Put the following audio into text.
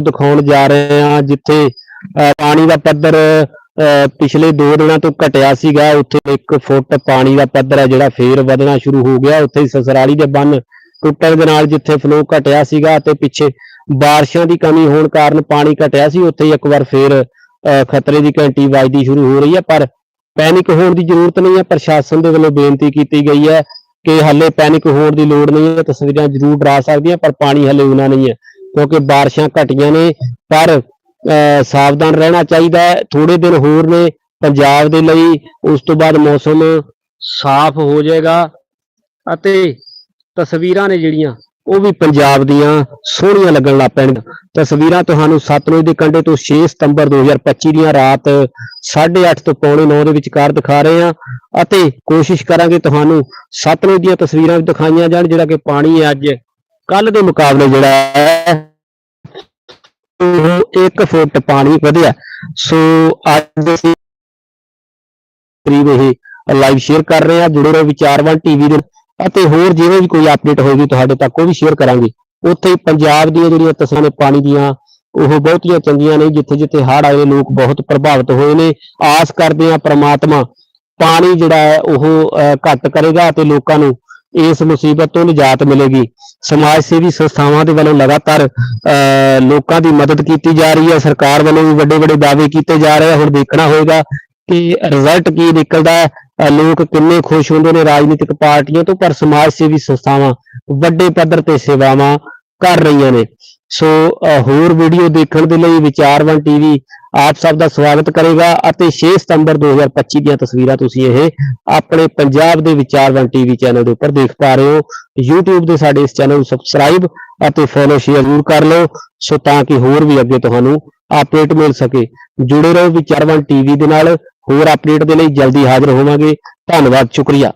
ਦਿਖਾਉਣ ਜਾ ਰਹੇ ਹਾਂ ਜਿੱਥੇ ਪਾਣੀ ਦਾ ਪੱਧਰ ਅਹ, ਪਿਛਲੇ 2 ਦਿਨਾਂ ਤੋਂ ਘਟਿਆ ਸੀਗਾ। ਉੱਥੇ 1 ਫੁੱਟ ਪਾਣੀ ਦਾ ਪੱਧਰ ਹੈ ਜਿਹੜਾ ਫੇਰ ਵਧਣਾ ਸ਼ੁਰੂ ਹੋ ਗਿਆ। ਉੱਥੇ ਹੀ ਸਸਰਾਲੀ ਦੇ ਬੰਨ ਟੁੱਟਣ ਦੇ ਨਾਲ ਜਿੱਥੇ ਫਲੋ ਘਟਿਆ ਸੀਗਾ ਤੇ ਪਿੱਛੇ ਬਾਰਿਸ਼ਾਂ ਦੀ ਕਮੀ ਹੋਣ ਕਾਰਨ ਪਾਣੀ ਘਟਿਆ ਸੀ ਉੱਥੇ ਇੱਕ ਵਾਰ ਫੇਰ ਅਹ, ਖਤਰੇ ਦੀ ਘੰਟੀ ਵੱਜਦੀ ਸ਼ੁਰੂ ਹੋ ਰਹੀ ਹੈ। ਪਰ ਪੈਨਿਕ ਹੋਣ ਦੀ ਜ਼ਰੂਰਤ ਨਹੀਂ ਹੈ। ਪ੍ਰਸ਼ਾਸਨ ਦੇ ਵੱਲੋਂ ਬੇਨਤੀ ਕੀਤੀ ਗਈ ਹੈ ਕਿ ਹੱਲੇ ਪੈਨਿਕ ਹੋਣ ਦੀ ਲੋੜ ਨਹੀਂ ਹੈ। ਤਸਵੀਰਾਂ ਜ਼ਰੂਰ ਡਰਾ ਸਕਦੀਆਂ ਪਰ ਪਾਣੀ ਹੱਲੇ ਉਨਾ ਨਹੀਂ ਹੈ। ਕਿਉਂਕਿ ਬਾਰਿਸ਼ਾਂ ਘਟੀਆਂ ਨੇ ਪਰ ਅਹ, ਸਾਵਧਾਨ ਰਹਿਣਾ ਚਾਹੀਦਾ ਹੈ। ਥੋੜੇ ਦਿਨ ਹੋਰ ਨੇ ਪੰਜਾਬ ਦੇ ਲਈ ਉਸ ਤੋਂ ਬਾਅਦ ਮੌਸਮ ਸਾਫ਼ ਹੋ ਜਾਏਗਾ ਅਤੇ ਤਸਵੀਰਾਂ ਨੇ ਜਿਹੜੀਆਂ ਉਹ ਵੀ ਪੰਜਾਬ ਦੀਆਂ ਸੋਹਣੀਆਂ ਲੱਗਣ ਲੱਗ ਪੈਣਗੀਆਂ ਤਸਵੀਰਾਂ ਤੁਹਾਨੂੰ ਸਤਲੁਜ ਦੇ ਕੰਢੇ ਤੋਂ 6 ਸਤੰਬਰ 2025 ਦੀਆਂ ਰਾਤ 8:30 ਤੋਂ ਪੌਣੇ 9 ਦੇ ਵਿਚਕਾਰ ਦਿਖਾ ਰਹੇ ਹਾਂ ਅਤੇ ਕੋਸ਼ਿਸ਼ ਕਰਾਂਗੇ ਤੁਹਾਨੂੰ ਸਤਲੁਜ ਦੀਆਂ ਤਸਵੀਰਾਂ ਵੀ ਦਿਖਾਈਆਂ ਜਾਣ ਜਿਹੜਾ ਕਿ ਪਾਣੀ ਅੱਜ ਕੱਲ ਦੇ ਮੁਕਾਬਲੇ ਜਿਹੜਾ ਹੈ 1 ਫੁੱਟ ਪਾਣੀ ਵਧਿਆ। ਸੋ ਅੱਜ ਅਸੀਂ ਕਰੀਬ ਇਹ ਲਾਈਵ ਸ਼ੇਅਰ ਕਰ ਰਹੇ ਹਾਂ। ਜੁੜੇ ਰਹੋ ਵਿਚਾਰਵਾਨ ਟੀਵੀ ਦੇ ਅਤੇ ਹੋਰ ਜਿਵੇਂ ਵੀ ਕੋਈ ਅਪਡੇਟ ਹੋਏਗੀ ਤੁਹਾਡੇ ਤੱਕ ਉਹ ਵੀ ਸ਼ੇਅਰ ਕਰਾਂਗੇ। ਉੱਥੇ ਹੀ ਪੰਜਾਬ ਦੀਆਂ ਜਿਹੜੀਆਂ ਤਸਵੀਰਾਂ ਨੇ ਪਾਣੀ ਦੀਆਂ ਉਹ ਬਹੁਤੀਆਂ ਚੰਗੀਆਂ ਨੇ ਜਿੱਥੇ ਜਿੱਥੇ ਹੜ੍ਹ ਆਏ ਲੋਕ ਬਹੁਤ ਪ੍ਰਭਾਵਿਤ ਹੋਏ ਨੇ। ਆਸ ਕਰਦੇ ਆ ਪ੍ਰਮਾਤਮਾ ਪਾਣੀ ਜਿਹੜਾ ਹੈ ਉਹ ਅਹ, ਘੱਟ ਕਰੇਗਾ ਤੇ ਲੋਕਾਂ ਨੂੰ ਇਸ ਮੁਸੀਬਤ ਤੋਂ ਨਿਜਾਤ ਮਿਲੇਗੀ। ਸਮਾਜ ਸੇਵੀ ਸੰਸਥਾਵਾਂ ਦੇ ਵੱਲੋਂ ਲਗਾਤਾਰ ਲੋਕਾਂ ਦੀ ਮਦਦ ਕੀਤੀ ਜਾ ਰਹੀ ਹੈ। ਸਰਕਾਰ ਵੱਲੋਂ ਵੀ ਵੱਡੇ ਵੱਡੇ ਦਾਅਵੇ ਕੀਤੇ ਜਾ ਰਹੇ ਹੁਣ ਦੇਖਣਾ ਹੋਏਗਾ ਕਿ ਰਿਜ਼ਲਟ ਕੀ ਨਿਕਲਦਾ ਹੈ। ਲੋਕ ਕਿੰਨੇ ਖੁਸ਼ ਹੁੰਦੇ ਨੇ ਰਾਜਨੀਤਿਕ ਪਾਰਟੀਆਂ ਤੋਂ, ਪਰ ਸਮਾਜ ਸੇਵੀ ਸੰਸਥਾਵਾਂ ਵੱਡੇ ਪੱਧਰ ਤੇ ਸੇਵਾਵਾਂ ਕਰ ਰਹੀਆਂ ਨੇ। ਸੋ ਹੋਰ ਵੀਡੀਓ ਦੇਖਣ ਦੇ ਲਈ ਵਿਚਾਰਵਨ ਟੀਵੀ ਆਪ ਸਭ ਦਾ ਸਵਾਗਤ ਕਰੇਗਾ ਅਤੇ 6 ਸਤੰਬਰ 2025 ਦੀਆਂ ਤਸਵੀਰਾਂ ਤੁਸੀਂ ਇਹ ਆਪਣੇ ਪੰਜਾਬ ਦੇ ਵਿਚਾਰਵਨ ਟੀਵੀ ਚੈਨਲ ਦੇ ਉੱਪਰ ਦੇਖ ਪਾ ਰਹੇ ਹੋ। YouTube ਦੇ ਸਾਡੇ ਇਸ ਚੈਨਲ ਨੂੰ ਸਬਸਕ੍ਰਾਈਬ ਅਤੇ ਫੋਲੋ ਸ਼ੇਅਰ ਜ਼ਰੂਰ ਕਰ ਲਓ। ਸੋ, ਤਾਂ ਕਿ ਹੋਰ ਵੀ ਅੱਗੇ ਤੁਹਾਨੂੰ ਅਪਡੇਟ ਮਿਲ ਸਕੇ। ਜੁੜੇ ਰਹੋ ਵਿਚਾਰਵਨ ਟੀਵੀ ਦੇ ਨਾਲ। ਹੋਰ ਅਪਡੇਟ ਦੇ ਲਈ ਜਲਦੀ ਹਾਜ਼ਰ ਹੋਵਾਂਗੇ। ਧੰਨਵਾਦ, ਸ਼ੁਕਰੀਆ।